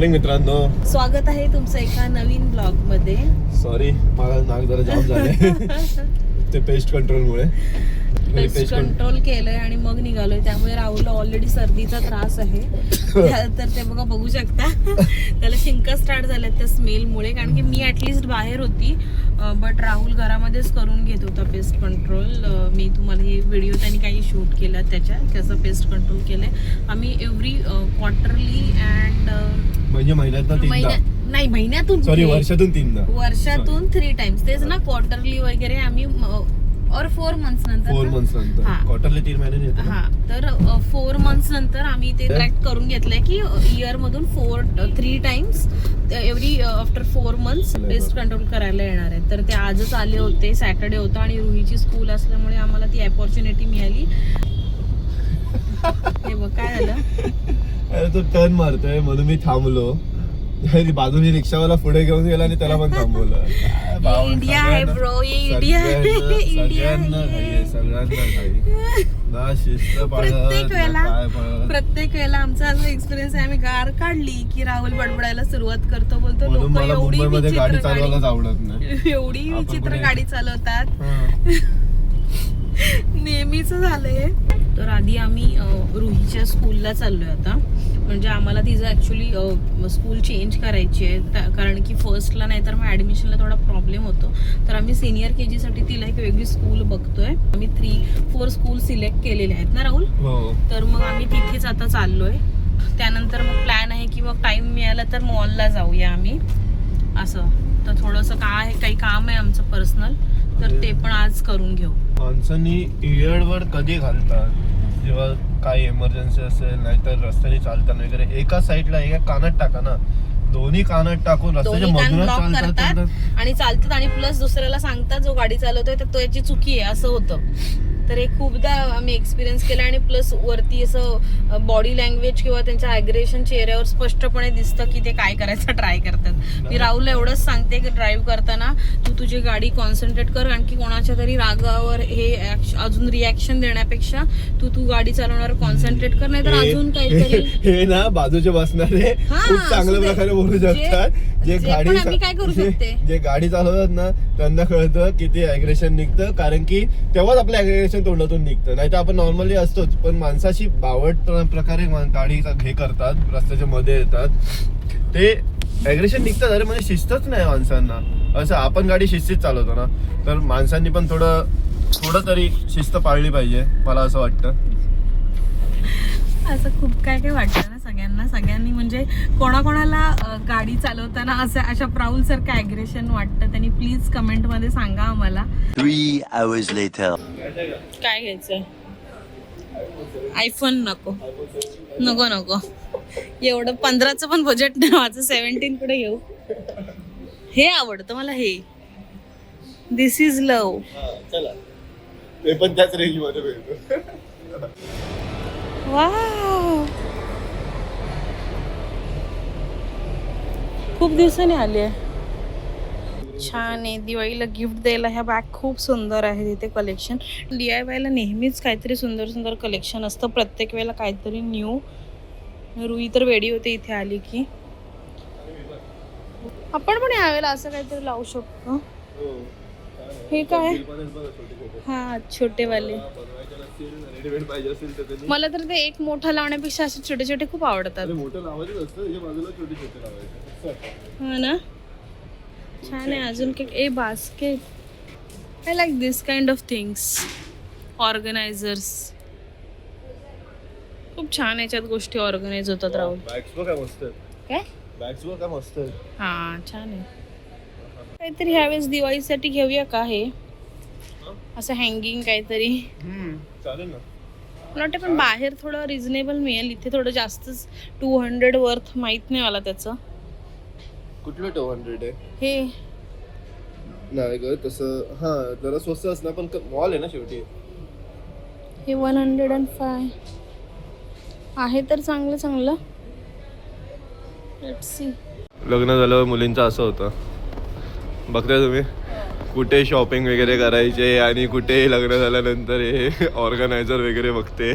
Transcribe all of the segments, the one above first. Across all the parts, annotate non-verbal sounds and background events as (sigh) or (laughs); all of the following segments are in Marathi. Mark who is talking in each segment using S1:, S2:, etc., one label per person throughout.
S1: मॉर्निंग मित्रांनो.
S2: स्वागत आहे तुमचं एका नवीन ब्लॉगमध्ये
S1: सॉरी मला नाक जरा जाम झाले (laughs) ते पेस्ट कंट्रोलमुळे
S2: पेस्ट कंट्रोल केलंय आणि मग निघालोय. त्यामुळे राहुलला ऑलरेडी सर्दीचा त्रास आहे. (laughs) तर ते बघा बघू शकता. (laughs) त्याला शिंका स्टार्ट झाल्यात त्या स्मेलमुळे कारण की मी ऍटलिस्ट बाहेर होती बट राहुल घरामध्येच करून घेत होता पेस्ट कंट्रोल मी तुम्हाला हे व्हिडिओ त्यांनी काही शूट केला त्याच्या त्याचं पेस्ट कंट्रोल केलंय. आम्ही एव्हरी क्वार्टरली अँड
S1: म्हणजे महिन्यात
S2: नाही महिन्यातून?
S1: वर्षातून तीनदा.
S2: वर्षातून थ्री टाइम्स तेच ना क्वार्टरली वगैरे आम्ही और फोर मंथ्स नंतर
S1: फोर? मंथ्स नंतर.
S2: हा.
S1: क्वार्टरली तीन महिने येते ना?
S2: हा. तर फोर मंथ्स नंतर आम्ही ते ट्रॅक करून घेतलंय की इयर मधून four three times every after four months pest control करायला येणार आहे तर ते आजच आले होते सॅटर्डे होता आणि रुहीची स्कूल असल्यामुळे आम्हाला ती अपॉर्च्युनिटी मिळाली. (laughs) हे बघ काय झालं?
S1: अरे तो टर्न मारतोय म्हणून मी थांबलो. (laughs) आणि बाजूने रिक्षावाला पुढे घेऊन गेला आणि त्याला पण थांबवलं. (laughs)
S2: इंडिया आहे ब्रो इंडिया
S1: सगळ्यांना-
S2: प्रत्येक वेळेला. प्रत्येक वेळेला आमचा असं एक्सपिरियन्स आहे आम्ही गार काढली की राहुल बडबडायला सुरुवात करतो बोलतो लोक एवढी विचित्र गाडी
S1: आवडत नाही. (laughs)
S2: एवढी विचित्र गाडी चालवतात. नेहमीच झालंय. तर आधी आम्ही रुहीच्या स्कूलला चाललोय आता. म्हणजे आम्हाला तिचं ऍक्च्युली स्कूल चेंज करायची आहे कारण की फर्स्टला नाही तर मग ॲडमिशनला थोडा प्रॉब्लेम होतो. तर आम्ही सिनियर के जीसाठी तिला एक वेगळी स्कूल बघतोय. आम्ही थ्री फोर स्कूल सिलेक्ट केलेले आहेत ना राहुल?
S1: हो.
S2: तर मग आम्ही तिथेच आता चाललोय. त्यानंतर मग प्लॅन आहे की मग टाइम मिळाला तर मॉलला जाऊया आम्ही. असं. तर थोडंसं काय आहे काही काम आहे आमचं पर्सनल तर ते पण आज करून घेऊ.
S1: माणसांनी इयरवर कधी घालतात? काही इमर्जन्सी असेल नाहीतर रस्त्याने चालताना वगैरे एका साईडला एका कानात टाका ना. दोन्ही कानात टाकून रस्त्याच्या
S2: दोन्ही कान
S1: मधूनच
S2: ब्लॉक
S1: चालतात
S2: करतात. आणि चालतात आणि प्लस दुसऱ्याला सांगतात जो गाडी चालवतोय तर तो याची चुकी आहे असं होतं. तर हे खूपदा आम्ही एक्सपिरियन्स केलं आणि प्लस वरती असं बॉडी लँग्वेज किंवा त्यांच्या अग्रेशन चेहऱ्यावर स्पष्टपणे दिसतं की ते काय करायचं (laughs) ट्राय करतात. मी राहुलला एवढंच सांगते की ड्राईव्ह करताना तू तुझी गाडी कॉन्सन्ट्रेट कर आणखी कोणाच्या तरी रागावर हे अजून रिॲक्शन देण्यापेक्षा तू तू गाडी चालवण्यावर कॉन्सन्ट्रेट कर नाही तर अजून काहीतरी
S1: हे ना बाजूचे बसणारे खूप चांगल्या. प्रकारे बोलू शकतात जे गाडी
S2: आम्ही काय करू
S1: जे-
S2: शकते?
S1: जे गाडी चालवतात ना त्यांना कळतं की ते अग्रेशन निघतं. कारण की तेव्हाच आपलं अग्रेशन तोंडातून निघतं. नाही तर आपण नॉर्मली असतोच. पण माणसाशी बावट प्र- प्रकारे गाडी हे करतात रस्त्याच्या मध्ये येतात. ते अग्रेशन निघतात. अरे म्हणजे शिस्तच नाही माणसांना. असं आपण गाडी शिस्तीत चालवतो ना तर माणसांनी पण थोडं थोडं तरी शिस्त पाळली पाहिजे मला असं वाटतं.
S2: असं खूप काय काय वाटतं? सगळ्यांना सगळ्यांनी म्हणजे कोणाकोणाला गाडी चालवताना असं अशा प्राऊल सारखं ॲग्रेशन वाटतं. त्यांनी प्लीज कमेंटमध्ये सांगा आम्हाला. काय घ्यायचंय आयफोन नको. नको नको. एवढं पंधराचं पण बजेट नाही माझं सेव्हन्टीन कुठे घेऊ. हे आवडतं मला हे. दिस इज लव
S1: चला. ते पण त्याच रेंजमध्ये भेटतो
S2: खूप दिवसांनी आली आहे. छान आहे. दिवाळीला गिफ्ट द्यायला ह्या बॅग खूप सुंदर आहे तिथे कलेक्शन डी आय वायला नेहमीच काहीतरी सुंदर सुंदर कलेक्शन असतं. प्रत्येक वेळेला काहीतरी न्यू रुई तर वेडी होते इथे आली की. आपण पण यावेळेला असं काहीतरी लावू शकतो. हे काय? हा छोटेवाले. मला तर ते एक मोठा लावण्यापेक्षा असे छोटे छोटे खूप आवडतात. हा ना? छान आहे अजून काही. A basket I like this kind of things organisers खूप छान याच्यात गोष्टी ऑर्गनाईज होतात
S1: बघ काय
S2: हा छान आहे. काहीतरी ह्यावेळेस दिवाळीसाठी घेऊया का हे? असं हँगिंग काहीतरी.
S1: चालेल ना.
S2: मला वाटतं पण बाहेर थोडं रिझनेबल मिळेल. इथे थोडं जास्तच टू हंड्रेड वर्थ माहीत नाही मला त्याचं.
S1: कुठलं टू हंड्रेड आहे?
S2: हे.
S1: नाही ग तसं हा जरा स्वस्त असणार पण मॉल आहे ना शेवटी.
S2: हे वन हंड्रेड अँड फाय. आहे तर चांगलं चांगलं. लेट्स सी
S1: लग्न झाल्यावर मुलींचं असं होतं. बघताय तुम्ही? कुठे शॉपिंग वगैरे करायचे आणि कुठे लग्न झाल्यानंतर हे ऑर्गनायझर वगैरे बघते.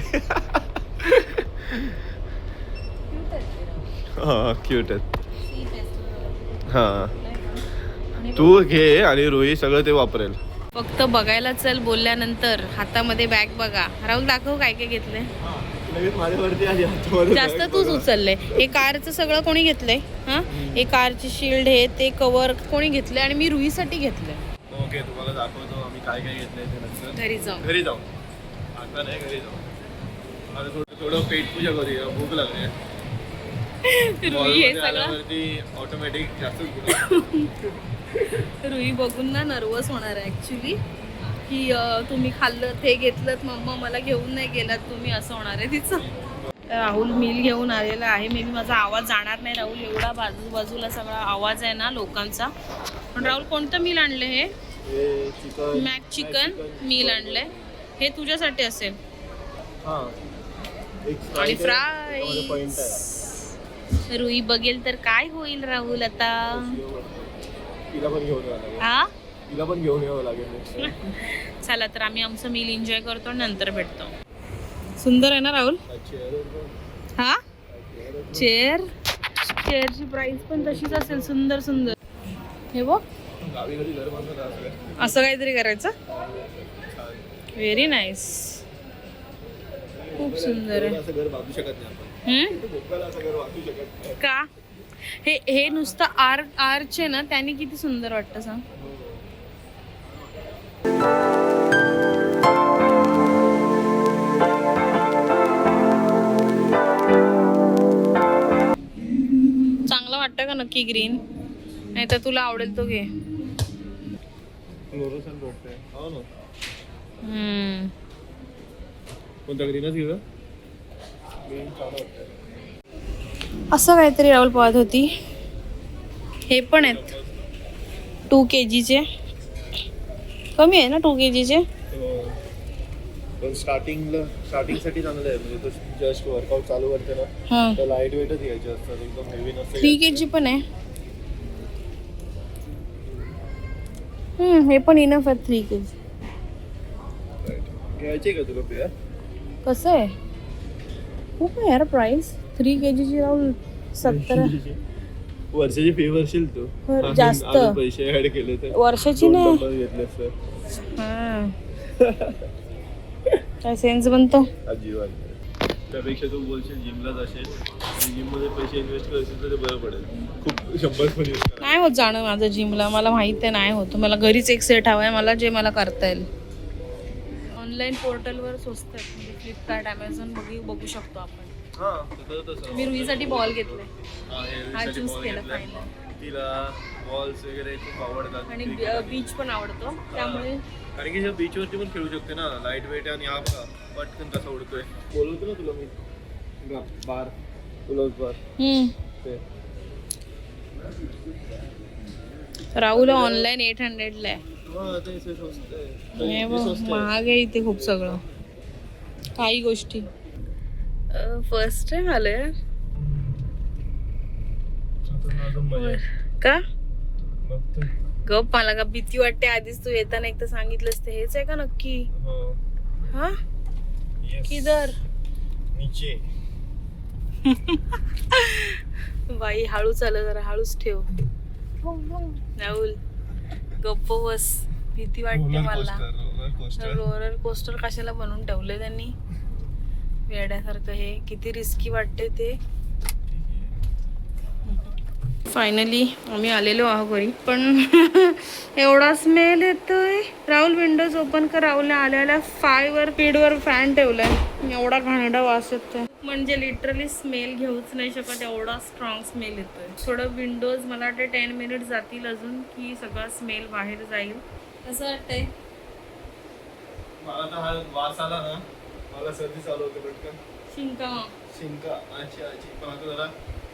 S1: हा क्यूट आहेत. हा. तू घे आणि रोही सगळं ते वापरेल.
S2: फक्त बघायला चल बोलल्यानंतर हातामध्ये बॅग बघा. राहुल दाखव काय काय घेतलंय. जास्त तूच. उचललंय. हे कारचं सगळं कोणी घेतलंय? हा? हे कारची शिल्ड हे ते कवर कोणी घेतलंय? आणि मी रुईसाठी घेतलंय.
S1: ओके तुम्हाला दाखवतो आम्ही काय काय घेतलंय
S2: घरी जाऊन
S1: घरी जाऊ. आता नाही घरी जाऊ. आता थोडं थोडं पेट पूजा करूया भूक लागली (laughs)
S2: रुई हे सगळं.
S1: ऑटोमॅटिक. (laughs)
S2: रुई बघून ना नर्वस होणार आहे ऍक्च्युली की तुम्ही खाल्लं ते घेतलं मम्मा मला घेऊन नाही गेलात तुम्ही असं होणार आहे तिचं. राहुल मिल घेऊन आलेला आहे. मे बी माझा आवाज जाणार नाही. राहुल एवढा बाजू बाजूला सगळा आवाज आहे ना लोकांचा. पण राहुल कोणतं मिल आणलं हे?
S1: हे चिकन
S2: मॅक चिकन मिल आणलंय. हे तुझ्यासाठी असेल.
S1: हा.
S2: आणि फ्राय. रुई बघेल तर काय होईल राहुल आता?
S1: तिला पण घेऊन यावं लागेल.
S2: हा?
S1: तिला पण घेऊन यावं लागेल.
S2: चला तर आम्ही आमचं मिल एन्जॉय करतो आणि नंतर भेटतो. सुंदर आहे ना राहुल. हा चेअर चेअरची प्राइस पण तशीच असेल सुंदर सुंदर. हे बघ.
S1: असं
S2: काहीतरी करायचं? व्हेरी नाईस खूप सुंदर आहे. का? हे हे नुसतं आर आर्च आहे ना त्याने किती सुंदर वाटतं सांग. चांगलं वाटतं का नक्की ग्रीन? नाही तर तुला आवडेल तो घे.
S1: हो
S2: हम्म.
S1: कोणता ग्रीनच घेऊ ग्रीन छान वाटतंय
S2: असं काहीतरी राहुल पाहत होती. हे पण आहेत. टू के जीचे कमी आहे ना टू के जीचे.
S1: पण स्टार्टिंगला स्टार्टिंगसाठी चांगलं आहे. म्हणजे तो जस्ट वर्कआउट चालू करते ना
S2: हां.
S1: तर लाइट वेटच घ्यायचे असतात. एकदम हेवी नसतं
S2: थ्री के जी पण आहे. हम्म, हे पण इनफ आहे थ्री के जी
S1: घ्यायचे का तुला पेअर
S2: कसं आहे? खूप आहे यार प्राइस थ्री के जीची राहुल सत्तर. (laughs)
S1: वर्षाची फी भरशील तू.
S2: जास्त.
S1: पैसे ऍड केले तर.
S2: वर्षाची
S1: दोन
S2: नाही.
S1: डब्बा घेतले असते
S2: हां. (laughs) काय सेन्स बनतो?
S1: अजिबात त्यापेक्षा तू बोलशील जिमला जाशील. जिममध्ये पैसे इन्व्हेस्ट करशील तर ते बरं पडेल. खूप शंभर पण
S2: नाही होत जाणं माझं जिमला मला माहीत आहे नाही होत. मला घरीच एक सेट हवा आहे मला जे मला करता येईल. ऑनलाईन पोर्टलवर स्वस्त आहेत. म्हणजे फ्लिपकार्ट ॲमेझॉन बघू बघू शकतो आपण.
S1: हा
S2: मी रुईसाठी बॉल घेतलाय.
S1: हा, ball
S2: केला final.
S1: तिला बॉल्स वगैरे खूप आवडतात.
S2: आणि बीच पण आवडतो. त्यामुळे
S1: कारण की बीच वरती पण खेळू शकते ना. लाइट वेट आणि हा पटकन कसा उडतोय. बोलवतो ना तुला मी. गा- बार. तुला बार.
S2: राहुल ऑनलाईन एट हंड्रेडला आहे. महाग आहे इथे खूप सगळं. काही गोष्टी. फर्स्ट टाइम आलोय. का? गप मला का भीती वाटते आधीच तू येताना एक तर सांगितलंस ते हेच आहे का नक्की?
S1: हो.
S2: हा. किधर?
S1: नीचे. (laughs)
S2: बाई हळू चाल जरा हळूच ठेव. राहुल. गप्प बस. भीती वाटते मला.
S1: Roller coaster.
S2: कशाला बनवून ठेवले त्यांनी? वेड्यासारखं हे. किती रिस्की वाटते ते. फायनली आम्ही आलेलो आहो घरी. पण (laughs) एवढा स्मेल येतोय. राहुल विंडोज ओपन कर. राहुलने आल्याला फाय वर स्पीड वर फॅन ठेवलाय. एवढा घाणेरडा वास येतोय. म्हणजे लिटरली स्मेल घेऊच नाही शकत एवढा स्ट्रॉंग स्मेल येतोय. थोडं विंडोज मला वाटतं टेन मिनिट जातील अजून की सगळा स्मेल बाहेर जाईल. कसं वाटतंय?
S1: मला तर हा वास आला ना मला सर्दी चालू होते पटकन.
S2: शिंका.
S1: शिंका. अच्छा अच्छा पण आता जरा.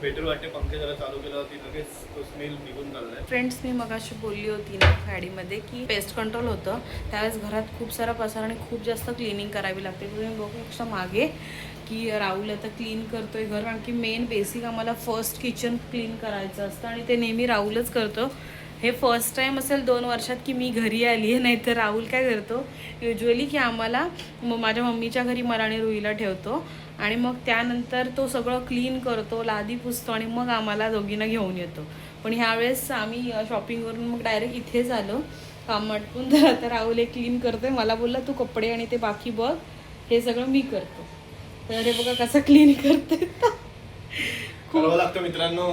S1: बेटर वाटते पंखे जरा चालू केला होती लगेच तो स्मेल निघून चाललाय.
S2: फ्रेंड्स मी मगाशी बोलली होती ना गाडीमध्ये की पेस्ट कंट्रोल होतं. त्यावेळेस घरात खूप सारा पसार आणि खूप जास्त क्लिनिंग करावी लागते. तुम्ही बघू शकता मागे की राहुल आता क्लीन करतोय घर. कारण की मेन बेसिक आम्हाला फर्स्ट किचन क्लीन करायचं असतं आणि ते नेहमी राहुलच करतो. हे फर्स्ट टाईम असेल दोन वर्षात की मी घरी आली आहे नाही तर राहुल काय करतो युजली की आम्हाला मग माझ्या मम्मीच्या घरी मला आणि रुईला ठेवतो आणि मग त्यानंतर तो सगळं क्लीन करतो लादी पुसतो आणि मग आम्हाला दोघींना घेऊन येतो. पण ह्यावेळेस आम्ही शॉपिंग करून मग डायरेक्ट इथेच आलो. काम आटपून तर (laughs) आता राहुल हे क्लीन करतोय. मला बोलला तू कपडे आणि ते बाकी बघ. हे सगळं मी करतो. तर हे बघा कसं क्लीन करते
S1: खूप लागतं मित्रांनो.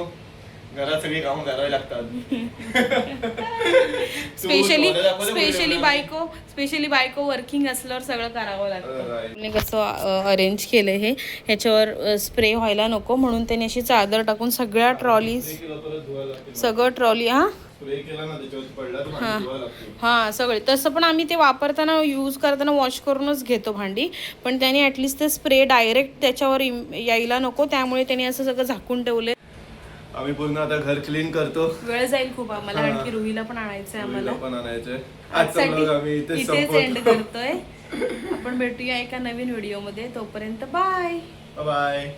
S1: घरात सगळी कामं करावी लागतात. (laughs)
S2: Specially specially? बायको स्पेशली बायको वर्किंग असल्यावर सगळं करावं लागतं. त्याने कसं अरेंज केलंय हे. ह्याच्यावर स्प्रे व्हायला नको. म्हणून त्याने अशी चादर टाकून सगळ्या ट्रॉली
S1: केलं.
S2: सगळं ट्रॉली हा?
S1: केला.
S2: हा. सगळे. तसं पण आम्ही ते वापरताना यूज करताना वॉश करूनच घेतो भांडी. पण त्याने ऍटलिस्ट ते स्प्रे डायरेक्ट त्याच्यावर यायला नको. त्यामुळे त्याने असं सगळं झाकून ठेवलंय.
S1: आम्ही पूर्ण आता घर क्लीन करतो.
S2: वेळ जाईल खूप आम्हाला कारण की रुहीला पण आणायचंय आम्हाला.
S1: पण आणायचंय. आजचा
S2: आजसाठी
S1: vlog आम्ही इथेच
S2: इथेच एंड
S1: संपवतो
S2: करतोय. आपण भेटूया एका नवीन व्हिडिओमध्ये. तोपर्यंत बाय
S1: बाय